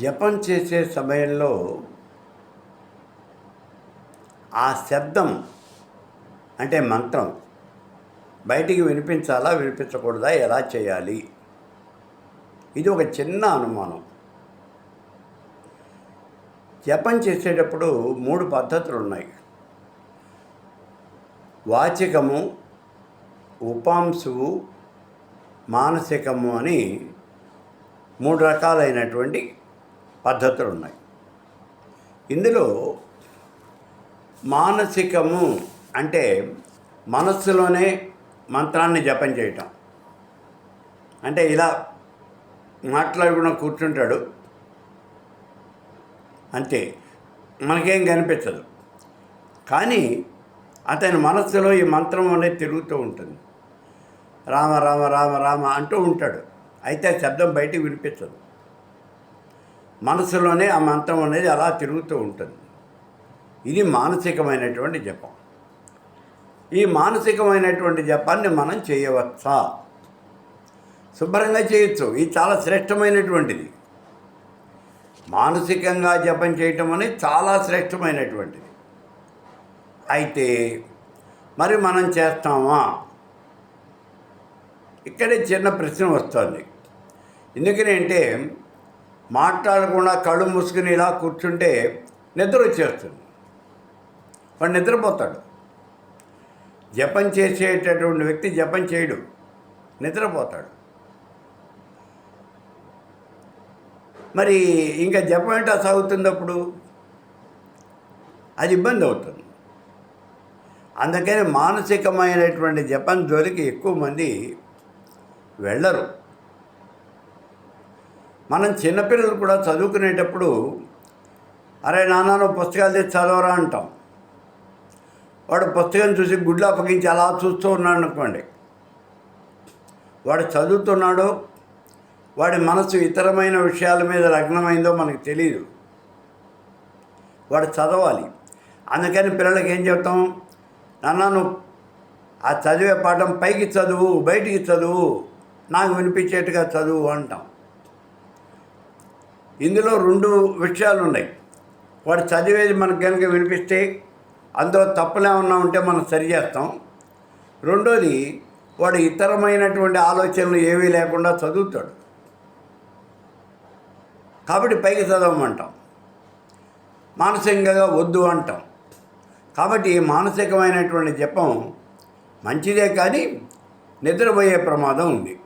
జపం చేసే సమయంలో ఆ శబ్దం అంటే మంత్రం బయటికి వినిపించాలా వినిపించకూడదా ఎలా చేయాలి? ఇది ఒక చిన్న అనుమానం. జపం చేసేటప్పుడు మూడు పద్ధతులు ఉన్నాయి వాచికము ఉపాంశువు మానసికము అని మూడు రకాలైనటువంటి పద్ధతులు ఉన్నాయి ఇందులో మానసికము అంటే మనస్సులోనే మంత్రాన్ని జపం చేయటం. అంటే ఇలా మాట్లాడకుండా కూర్చుంటాడు. అంతే. మనకేం కనిపించదు. కానీ అతని మనస్సులో ఈ మంత్రం అనేది తిరుగుతూ ఉంటుంది. రామ రామ రామ రామ అంటూ ఉంటాడు. అయితే ఆ శబ్దం బయటికి వినిపించదు. మనసులోనే ఆ మంత్రం అనేది అలా తిరుగుతూ ఉంటుంది. ఇది మానసికమైనటువంటి జపం. ఈ మానసికమైనటువంటి జపాన్ని మనం చేయవచ్చా? శుభ్రంగా చేయొచ్చు. ఇది చాలా శ్రేష్టమైనటువంటిది. మానసికంగా జపం చేయటం అనేది చాలా శ్రేష్టమైనటువంటిది. అయితే మరి మనం చేస్తామా? ఇక్కడే చిన్న ప్రశ్న వస్తుంది. ఎందుకని అంటే మాట్లాడకుండా కళ్ళు మూసుకుని ఇలా కూర్చుంటే నిద్ర వచ్చేస్తుంది. వాడు నిద్రపోతాడు. జపం చేసేటటువంటి వ్యక్తి జపం చేయడు. నిద్రపోతాడు. మరి ఇంకా జపం ఏంటో సాగుతుంది అప్పుడు అది ఇబ్బంది అవుతుంది. అందుకని మానసికమైనటువంటి జపం జోలికి ఎక్కువ మంది వెళ్ళరు. మనం చిన్నపిల్లలు కూడా చదువుకునేటప్పుడు అరే నాన్న నువ్వు పుస్తకాలు తెచ్చి చదవరా అంటాం. వాడు పుస్తకం చూసి గుడ్లు అప్పగించి అలా చూస్తూ ఉన్నాడు అనుకోండి. వాడు చదువుతున్నాడు వాడి మనసు ఇతరమైన విషయాల మీద లగ్నమైందో మనకు తెలియదు వాడు చదవాలి. అందుకని పిల్లలకి ఏం చెప్తాం? నాన్న నువ్వు ఆ చదివే పాఠం పైకి చదువు బయటికి చదువు నాకు వినిపించేట్టుగా చదువు అంటాం. ఇందులో రెండు విషయాలు ఉన్నాయి వాడు చదివేది మనకు కనుక వినిపిస్తే అందులో తప్పులేమన్నా ఉంటే మనం సరి చేస్తాం. రెండోది వాడు ఇతరమైనటువంటి ఆలోచనలు ఏవీ లేకుండా చదువుతాడు. కాబట్టి పైకి చదవమంటాం. మానసికంగా వద్దు అంటాం. కాబట్టి ఈ మానసికమైనటువంటి జపం మంచిదే కానీ నిద్రపోయే ప్రమాదం ఉంది.